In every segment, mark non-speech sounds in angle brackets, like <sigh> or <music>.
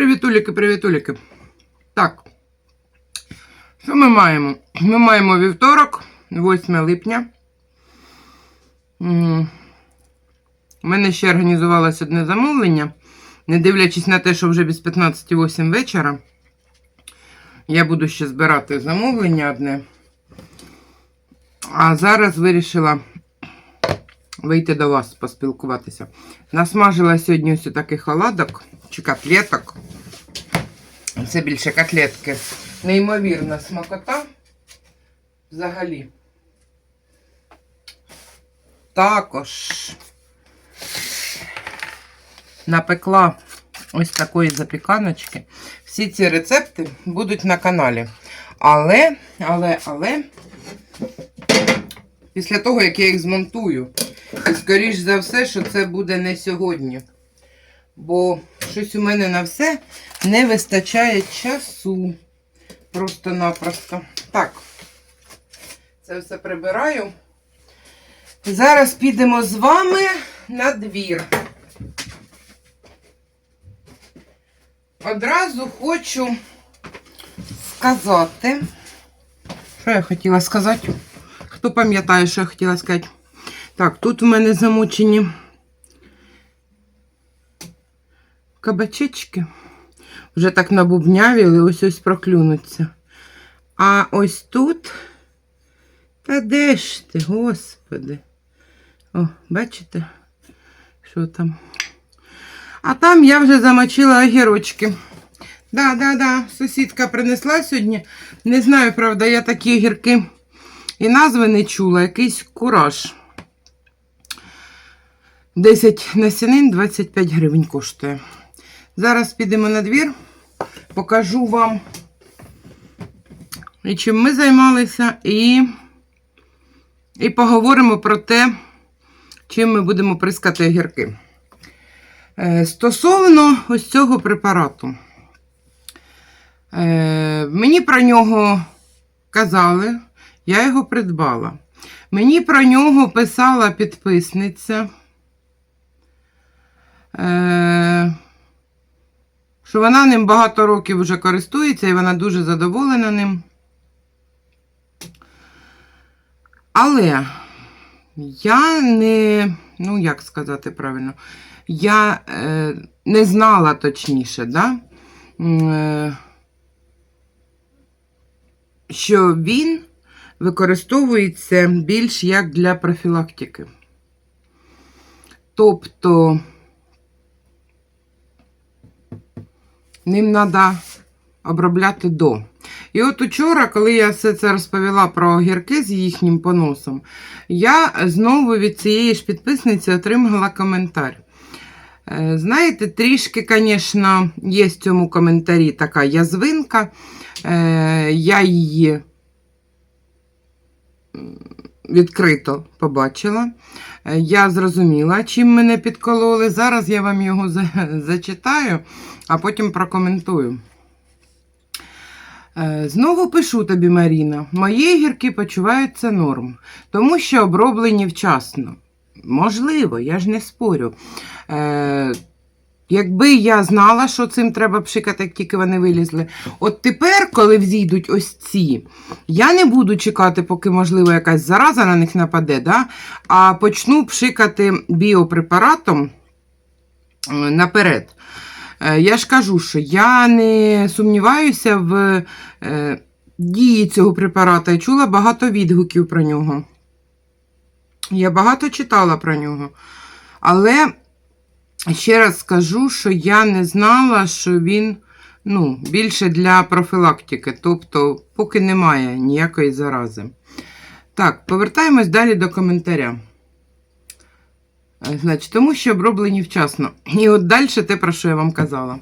Привітуліки, привітуліки. Так. Що ми маємо? Ми маємо вівторок, 8 липня. У мене ще організувалося одне замовлення. Не дивлячись на те, що вже без 15.08 вечора. Я буду ще збирати замовлення одне. А зараз вирішила вийти до вас поспілкуватися. Насмажила сьогодні ось таких оладок чи котлеток. Це більше котлетки. Неймовірна смакота. Взагалі. Також напекла ось такої запіканочки. Всі ці рецепти будуть на каналі. Але, але, але, після того, як я їх змонтую, і скоріш за все, що це буде не сьогодні. Бо щось у мене на все не вистачає часу. Просто-напросто. Так, це все прибираю. Зараз підемо з вами на двір. Одразу хочу сказати. Що я хотіла сказати? Хто пам'ятає, що я хотіла сказати? Так, тут у мене замочені кабачечки. Вже так набубнявіли, ось ось проклюнуться. А ось тут. Та де ж ти, господи? О, бачите, що там? А там я вже замочила огірочки. Да, да, да, сусідка принесла сьогодні. Не знаю, правда, я такі огірки і назви не чула. Якийсь кураж. 10 насінин 25 гривень коштує. Зараз підемо на двір, покажу вам, і чим ми займалися, і, і поговоримо про те, чим ми будемо прискати огірки. Е, Стосовно ось цього препарату. Е, Мені про нього казали, я його придбала. Мені про нього писала підписниця. Е, що вона ним багато років вже користується і вона дуже задоволена ним. Але я не, ну як сказати правильно, я е, не знала точніше, да? е, що він використовується більш як для профілактики. Тобто ним треба обробляти до. І от учора, коли я все це розповіла про огірки з їхнім поносом, я знову від цієї ж підписниці отримала коментар. Е, Знаєте, трішки, звісно, є в цьому коментарі така язвинка. Е, Я її відкрито побачила. Е, Я зрозуміла, чим мене підкололи. Зараз я вам його за- <laughs> зачитаю, а потім прокоментую. Е, Знову пишу тобі, Маріна, мої гірки почуваються норм, тому що оброблені вчасно. Можливо, я ж не спорю. Якби я знала, що цим треба пшикати, як тільки вони вилізли. От тепер, коли взійдуть ось ці, я не буду чекати, поки, можливо, якась зараза на них нападе, да? а почну пшикати біопрепаратом наперед. Е, Я ж кажу, що я не сумніваюся в е, дії цього препарата і чула багато відгуків про нього. Я багато читала про нього. Але ще раз скажу, що я не знала, що він ну, більше для профілактики, тобто, поки немає ніякої зарази. Так, повертаємось далі до коментаря. Е, Значить, тому що оброблені вчасно. І от далі те, про що я вам казала.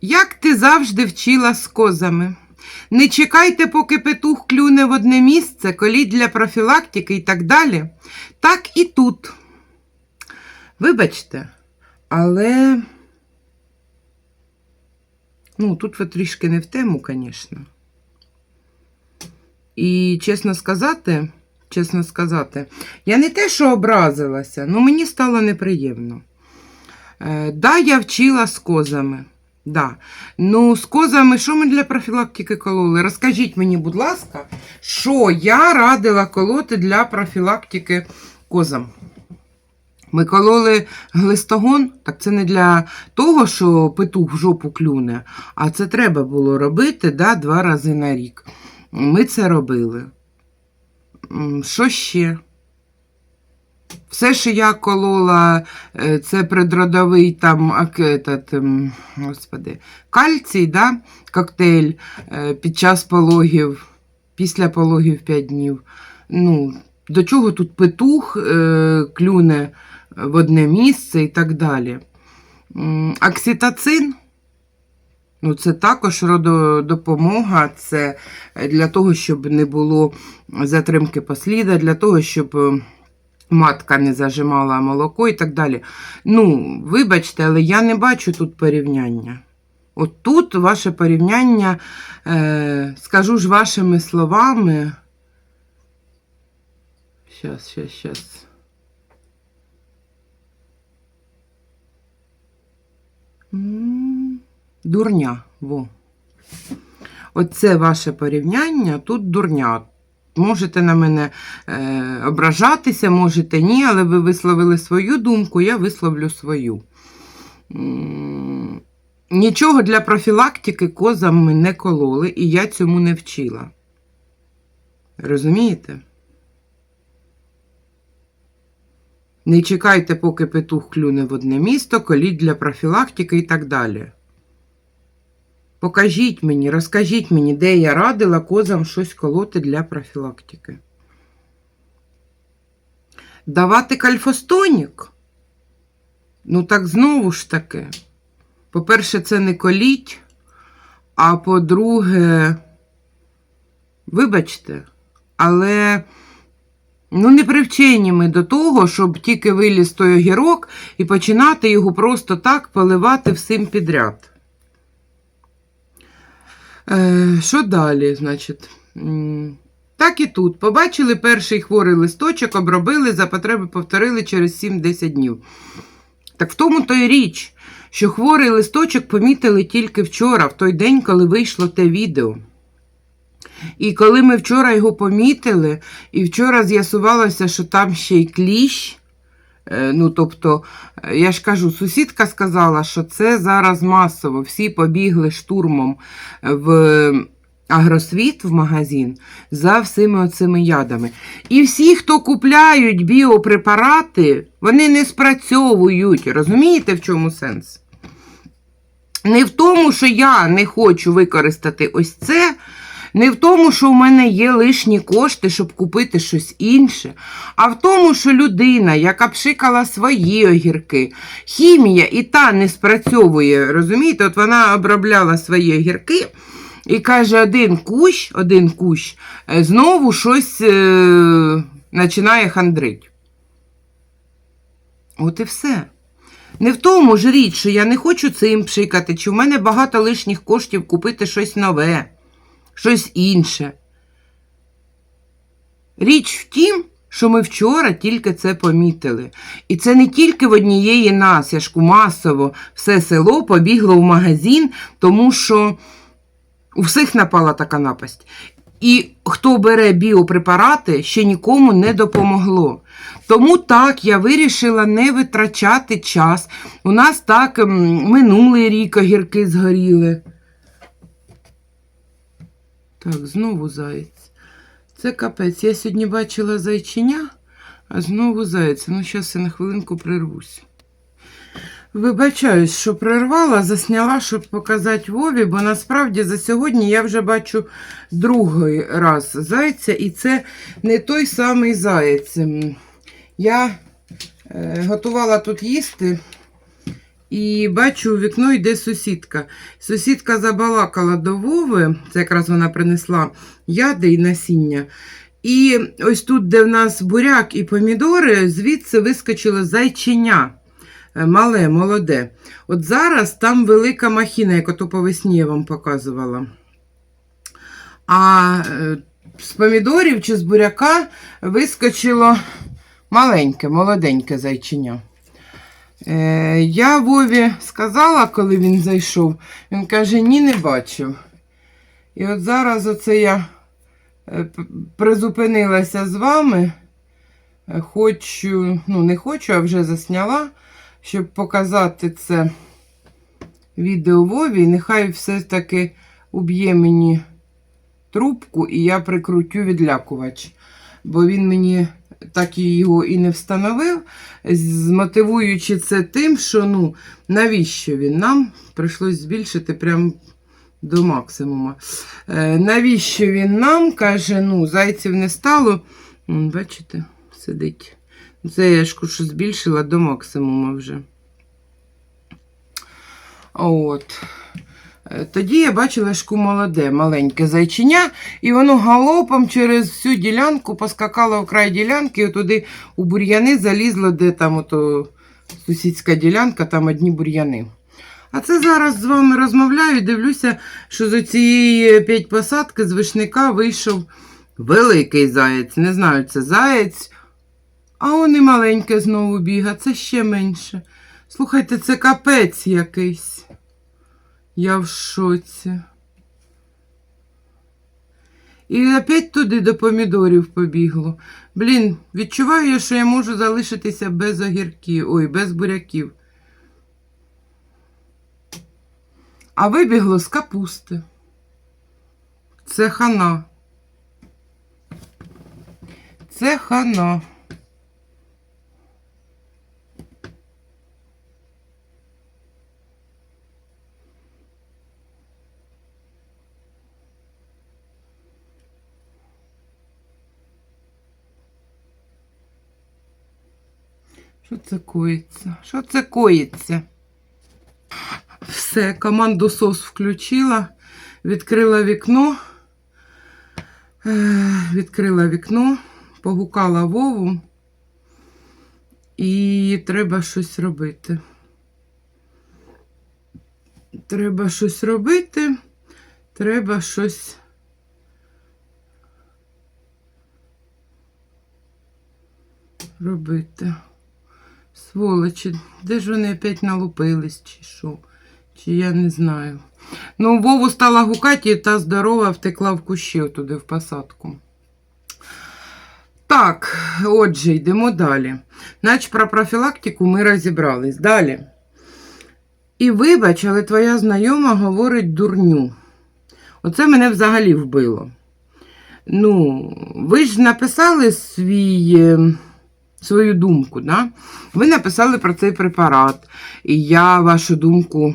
Як ти завжди вчила з козами? Не чекайте, поки петух клюне в одне місце, коліть для профілактики і так далі. Так і тут. Вибачте, але. Ну, тут ви трішки не в тему, звісно. І чесно сказати, чесно сказати, я не те, що образилася, але мені стало неприємно. Е, да, я вчила з козами. Да. Ну, з козами, що ми для профілактики кололи? Розкажіть мені, будь ласка, що я радила колоти для профілактики козам. Ми кололи глистогон, так це не для того, що петух в жопу клюне, а це треба було робити да, два рази на рік. Ми це робили. Що ще? Все, що я колола, е, це предродовий там, ак- ем, господи, кальцій, да? коктейль е, під час пологів, після пологів 5 днів. Ну, до чого тут петух е, клюне в одне місце і так далі. Окситоцин. Ну, це також рододопомога, це для того, щоб не було затримки посліда, для того, щоб е, матка не зажимала молоко і так далі. Ну, вибачте, але я не бачу тут порівняння. От тут ваше порівняння, е, скажу ж вашими словами. Щас, щас. М, Дурня, во. Оце ваше порівняння, тут дурня. Можете на мене е, ображатися, можете ні, але ви висловили свою думку, я висловлю свою. Нічого для профілактики козам ми не кололи, і я цьому не вчила. Розумієте? Не чекайте, поки петух клюне в одне місто, коліть для профілактики і так далі. Покажіть мені, розкажіть мені, де я радила козам щось колоти для профілактики. Давати кальфостонік? Ну, так знову ж таки. По-перше, це не коліть, а по-друге, вибачте, але ну, не привчені ми до того, щоб тільки виліз той огірок і починати його просто так поливати всім підряд. Е, що далі, значить? Так і тут. Побачили перший хворий листочок, обробили, за потреби повторили через 7-10 днів. Так в тому то й річ, що хворий листочок помітили тільки вчора, в той день, коли вийшло те відео. І коли ми вчора його помітили, і вчора з'ясувалося, що там ще й кліщ. е, Ну, тобто, е, я ж кажу, сусідка сказала, що це зараз масово. Всі побігли штурмом в агросвіт в магазин за всіми оцими ядами. І всі, хто купляють біопрепарати, вони не спрацьовують. Розумієте, в чому сенс? Не в тому, що я не хочу використати ось це, не в тому, що в мене є лишні кошти, щоб купити щось інше, а в тому, що людина, яка пшикала свої огірки, хімія і та не спрацьовує. Розумієте, от вона обробляла свої огірки. І каже, один кущ, один кущ, е, знову щось е, починає хандрить. От і все. Не в тому ж річ, що я не хочу цим пшикати, чи в мене багато лишніх коштів купити щось нове, щось інше. Річ в тім, що ми вчора тільки це помітили. І це не тільки в однієї нас, я ж масово все село побігло в магазин, тому що у всіх напала така напасть. І хто бере біопрепарати, ще нікому не допомогло. Тому так я вирішила не витрачати час. У нас так минулий рік огірки згоріли. Так, знову заєць. Це капець. Я сьогодні бачила зайчиня, а знову заєць. Ну, зараз я на хвилинку прервусь. Вибачаюсь, що прервала, засняла, щоб показати Вові, бо насправді за сьогодні я вже бачу другий раз зайця, і це не той самий заєць. Я е, готувала тут їсти і бачу, у вікно йде сусідка. Сусідка забалакала до Вови, це якраз вона принесла яди і насіння. І ось тут, де в нас буряк і помідори, звідси вискочило зайчиня. Е, Мале, молоде. От зараз там велика махіна, як ото по весні я вам показувала. А е, з помідорів чи з буряка вискочило маленьке, молоденьке зайчиня. Е, я Вові сказала, коли він зайшов, він каже, ні, не бачив. І от зараз оце я е, призупинилася з вами. Е, Хочу, ну не хочу, а вже засняла, щоб показати це відео Вові. Нехай все ж таки уб'є мені трубку і я прикрутю відлякувач. Бо він мені так і його і не встановив, змотивуючи це тим, що ну, навіщо він нам прийшлось збільшити прям до максимума. Е, навіщо він нам каже, ну, зайців не стало. Бачите, сидить. Це я ж що збільшила до максимума вже. От. Е, Тоді я бачила шку молоде, маленьке зайчиня, і воно галопом через всю ділянку поскакало в край ділянки, і туди у бур'яни залізло, де там ото сусідська ділянка, там одні бур'яни. А це зараз з вами розмовляю, дивлюся, що з цієї п'ять посадки з вишника вийшов великий заєць. Не знаю, це заєць, а он і маленьке знову біга, це ще менше. Слухайте, це капець якийсь. Я в шоці. І опять туди до помідорів побігло. Блін, відчуваю я, що я можу залишитися без огірків, ой, без буряків. А вибігло з капусти. Це хана. Це хана. Що це коїться? Що це коїться? Все, команду сос включила, відкрила вікно, Е, відкрила вікно, погукала Вову і треба щось робити. Треба щось робити, треба щось. Робити. Сволочі, де ж вони опять налупились, чи що? Чи я не знаю. Ну, Вову стала гукати, і та здорова втекла в кущі туди в посадку. Так, отже, йдемо далі. Значить, про профілактику ми розібрались. Далі. І вибач, але твоя знайома говорить дурню. Оце мене взагалі вбило. Ну, ви ж написали свій. Свою думку. Да? Ви написали про цей препарат, і я вашу думку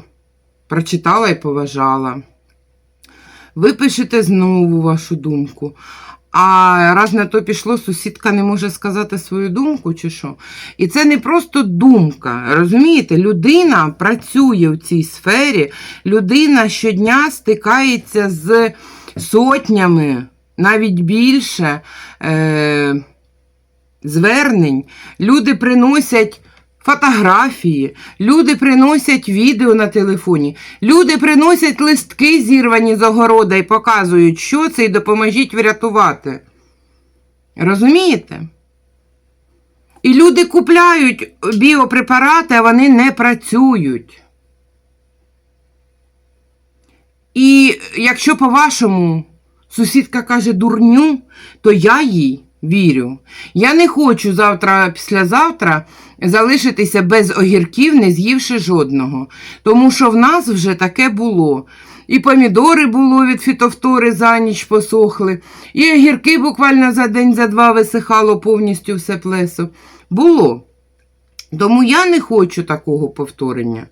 прочитала і поважала. Ви пишете знову вашу думку. А раз на то пішло, сусідка не може сказати свою думку, чи що. І це не просто думка. Розумієте, людина працює в цій сфері, людина щодня стикається з сотнями, навіть більше. Е- звернень, люди приносять фотографії, люди приносять відео на телефоні, люди приносять листки зірвані з огорода і показують, що це, і допоможіть врятувати. Розумієте? І люди купляють біопрепарати, а вони не працюють. І якщо по-вашому сусідка каже дурню, то я їй вірю. Я не хочу завтра, післязавтра залишитися без огірків, не з'ївши жодного. Тому що в нас вже таке було. І помідори було від фітофтори за ніч посохли, і огірки буквально за день, за два висихало повністю все плесо. Було. Тому я не хочу такого повторення.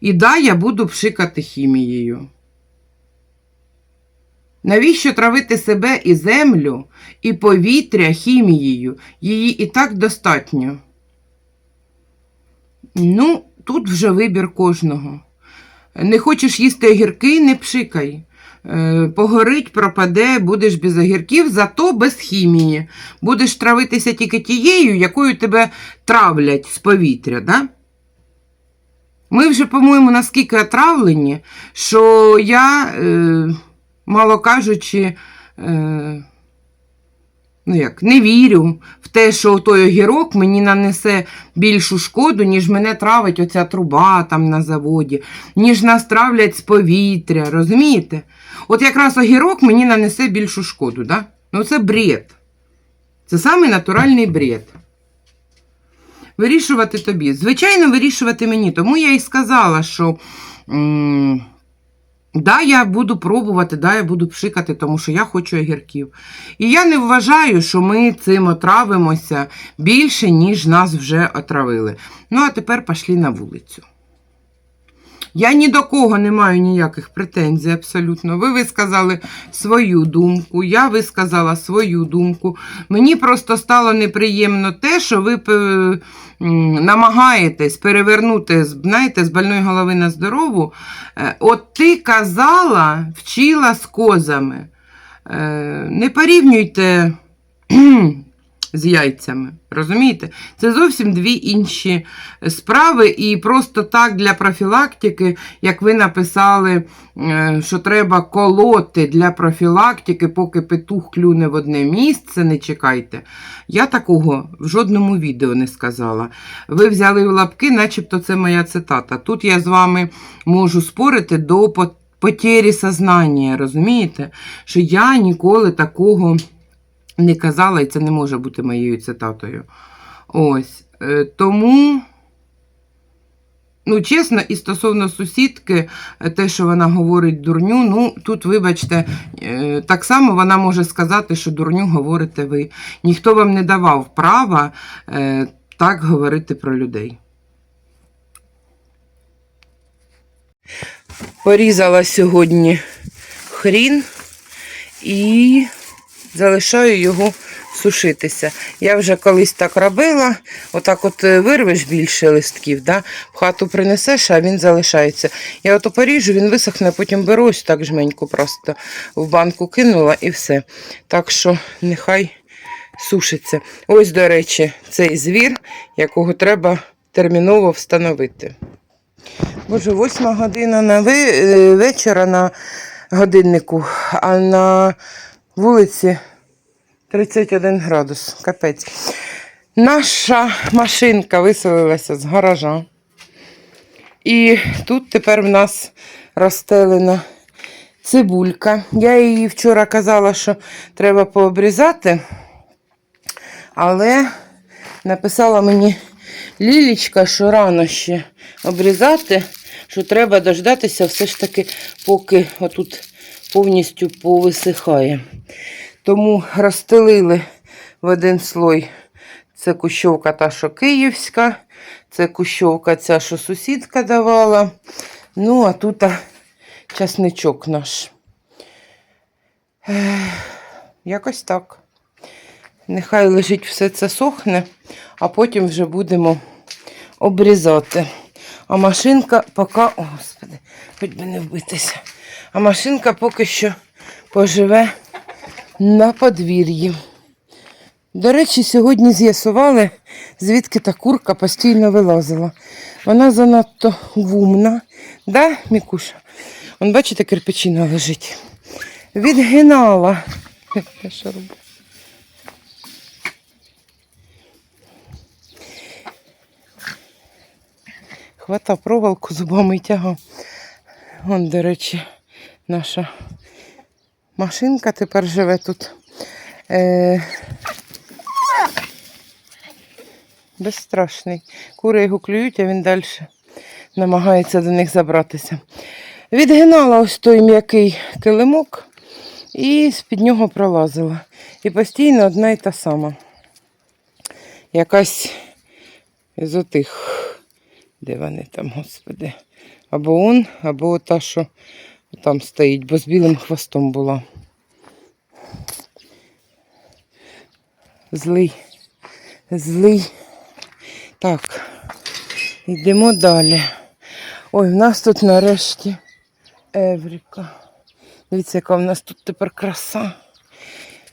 І да, я буду пшикати хімією. Навіщо травити себе і землю, і повітря хімією? Її і так достатньо. Ну, тут вже вибір кожного. Не хочеш їсти огірки, не пшикай. Е, Погорить, пропаде, будеш без огірків, зато без хімії. Будеш травитися тільки тією, якою тебе травлять з повітря. Да? Ми вже, по-моєму, наскільки отравлені, що я. Е, мало кажучи, е, ну як, не вірю в те, що той огірок мені нанесе більшу шкоду, ніж мене травить оця труба там на заводі, ніж нас травлять з повітря, розумієте? От якраз огірок мені нанесе більшу шкоду, да? Ну це бред. Це самий натуральний бред. Вирішувати тобі. Звичайно, вирішувати мені. Тому я і сказала, що. Да, я буду пробувати, да, я буду пшикати, тому що я хочу огірків. І я не вважаю, що ми цим отравимося більше, ніж нас вже отравили. Ну, а тепер пішли на вулицю. Я ні до кого не маю ніяких претензій абсолютно. Ви висказали свою думку, я висказала свою думку. Мені просто стало неприємно те, що ви е, намагаєтесь перевернути знаєте, з больної голови на здорову. Е, От ти казала, вчила з козами. Е, Не порівнюйте з яйцями. Розумієте? Це зовсім дві інші справи, і просто так для профілактики, як ви написали, е, що треба колоти для профілактики, поки петух клюне в одне місце, не чекайте. Я такого в жодному відео не сказала. Ви взяли в лапки, начебто це моя цитата. Тут я з вами можу спорити до по- потері сознання, розумієте? Що я ніколи такого не казала, і це не може бути моєю цитатою. Ось. е, Тому. Ну, чесно, і стосовно сусідки, е, те, що вона говорить дурню, ну тут, вибачте, е, так само вона може сказати, що дурню говорите ви. Ніхто вам не давав права так говорити про людей. Порізала сьогодні хрін і залишаю його сушитися. Я вже колись так робила, отак от е, вирвеш більше листків, да? в хату принесеш, а він залишається. Я ото поріжу, він висохне, потім беру ось так жменьку просто в банку кинула і все. Так що нехай сушиться. Ось, до речі, цей звір, якого треба терміново встановити. Боже, восьма година на е, вечора на годиннику, а на вулиці 31 градус. Капець. Наша машинка виселилася з гаража. І тут тепер в нас розстелена цибулька. Я її вчора казала, що треба пообрізати, але написала мені Лілічка, що рано ще обрізати, що треба дождатися все ж таки, поки отут повністю повисихає. Тому розстелили в один слой. Це кущовка та, що київська, це кущовка ця, що сусідка давала. Ну, а тут часничок наш. Якось так. Нехай лежить все це сохне, а потім вже будемо обрізати. А машинка поки, о, господи, хоч би не вбитися. А машинка поки що поживе на подвір'ї. До речі, сьогодні з'ясували, звідки та курка постійно вилазила. Вона занадто вумна. Да, Мікуша? Вон, бачите, кирпичина лежить. Відгинала. <laughs> Я що роблю? Хватав проволоку зубами і тягав. Вон, до речі, наша машинка тепер живе тут. Е... Безстрашний. Кури його клюють, а він далі намагається до них забратися. Відгинала ось той м'який килимок і з-під нього пролазила. І постійно одна й та сама. Якась із отих, де вони там, господи. Або он, або та, що там стоїть, бо з білим хвостом була. Злий, злий. Так, йдемо далі. Ой, в нас тут нарешті Евріка. Дивіться, яка в нас тут тепер краса.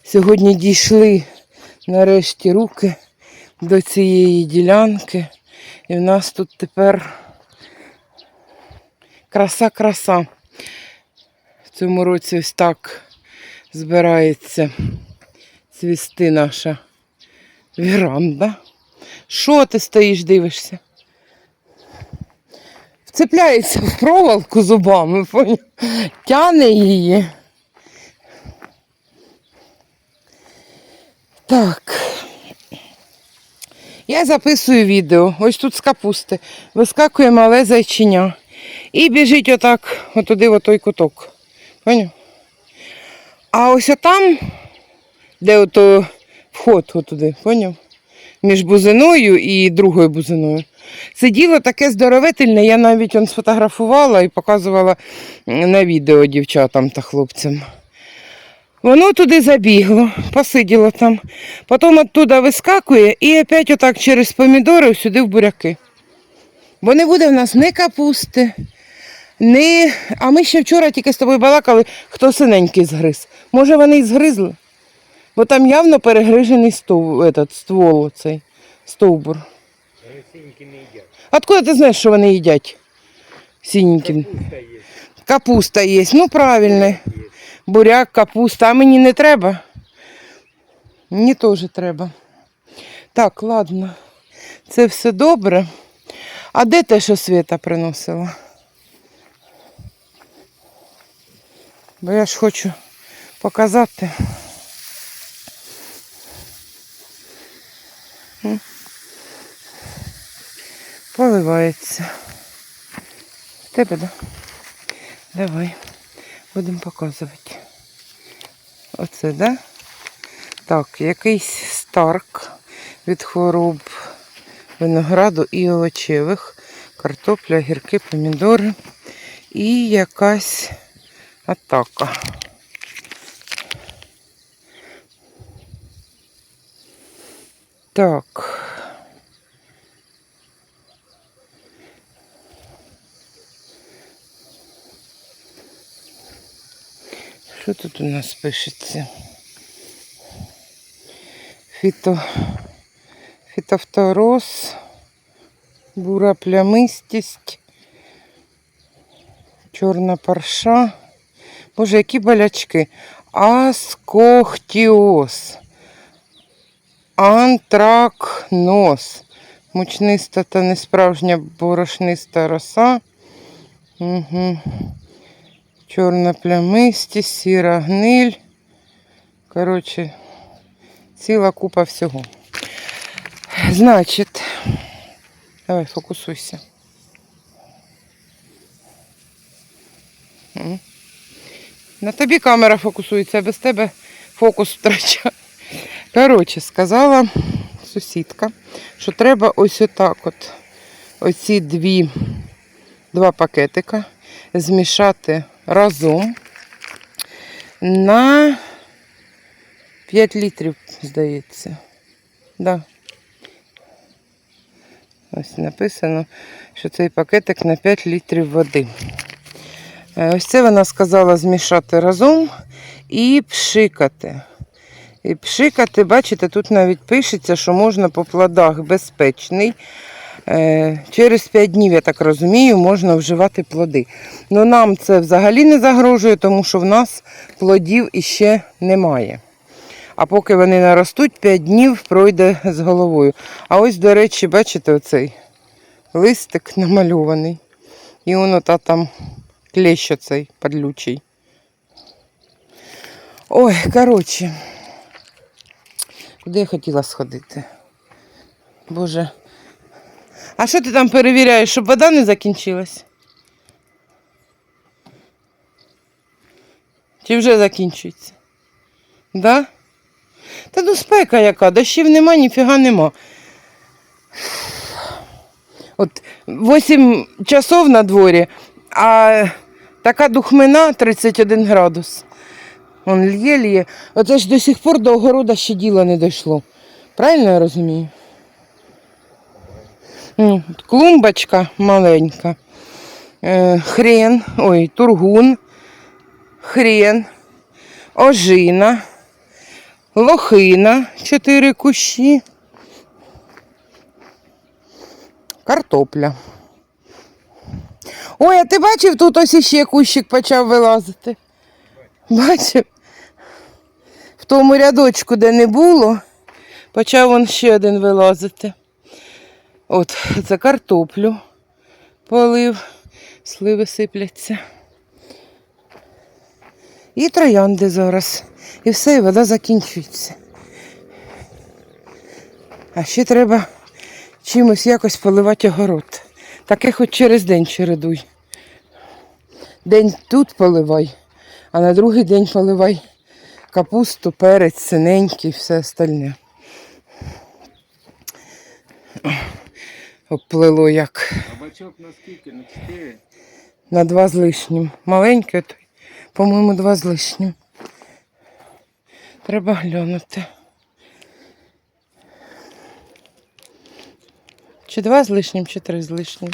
Сьогодні дійшли нарешті руки до цієї ділянки. І в нас тут тепер краса-краса. В цьому році ось так збирається цвісти наша віранда. Що ти стоїш, дивишся? Вцепляється в проволоку зубами, поняв? тяне її. Так. Я записую відео. Ось тут з капусти. Вискакує мале зайчиня. І біжить отак, отуди, в той куток. Поняв? А ось отам, де ото вход отуди, поняв? Між бузиною і другою бузиною. Сиділо таке здоровительне, я навіть он сфотографувала і показувала на відео дівчатам та хлопцям. Воно туди забігло, посиділо там. Потім оттуда вискакує і опять отак через помідори сюди в буряки. Бо не буде в нас ні капусти, ні. А ми ще вчора тільки з тобою балакали, хто синенький згриз. Може, вони і згризли? Бо там явно перегрижений стов, этот, ствол цей стовбур. Вони синьки не їдять. Откуда ти знаєш, що вони їдять? Синенькі. Капуста є. Капуста є. Ну, правильно. Буряк, капуста, а мені не треба. Мені теж треба. Так, ладно. Це все добре. А де те, що Свята приносила? Бо я ж хочу показати. Поливається. Тебе, да? Давай. Будемо показувати. Оце, да? Так, якийсь старк від хвороб винограду і овочевих, картопля, гірки, помідори і якась атака. Так. Що тут у нас пишеться? Фіто... Фітофтороз, бура плямистість, чорна парша. Боже, які болячки. Аскохтіоз, антракноз, мучниста та несправжня борошниста роса. Угу. Чорна плямистість, сіра гниль. Коротше, ціла купа всього. Значить, давай фокусуйся. М. На тобі камера фокусується, а без тебе фокус втрачає. Коротше, сказала сусідка, що треба ось отак от оці дві, два пакетика змішати разом на 5 літрів, здається. Да. Ось написано, що цей пакетик на 5 літрів води. Е, Ось це вона сказала змішати разом і пшикати. І пшикати, бачите, тут навіть пишеться, що можна по плодах безпечний. Е, Через 5 днів, я так розумію, можна вживати плоди. Ну нам це взагалі не загрожує, тому що в нас плодів іще немає. А поки вони наростуть, 5 днів пройде з головою. А ось, до речі, бачите, оцей листик намальований. І воно та там клещ оцей падлючий. Ой, коротше. Куди я хотіла сходити? Боже. А що ти там перевіряєш, щоб вода не закінчилась? Чи вже закінчується? Да? Та ну спека яка, дощів нема, ніфіга нема. От 8 часов на дворі, а така духмина 31 градус. Вон лє лє. Оце ж до сих пор до огорода ще діло не дійшло. Правильно я розумію? Клумбочка маленька. Е, хрен, ой, тургун, хрен, ожина, лохина, чотири кущі, картопля. Ой, а ти бачив, тут ось іще кущик почав вилазити. Бачив? В тому рядочку, де не було, почав он ще один вилазити. От, це картоплю полив, сливи сипляться. І троянди зараз. І все, і вода закінчується. А ще треба чимось якось поливати огород. Таке хоч через день чередуй. День тут поливай, а на другий день поливай капусту, перець, синенький, все остальне. Обплило як Кабачок на скільки? На 4? на два з лишнім. Маленький, той, по-моєму, два з лишнім. Треба глянути. Чи два з лишнім, чи три з лишнім.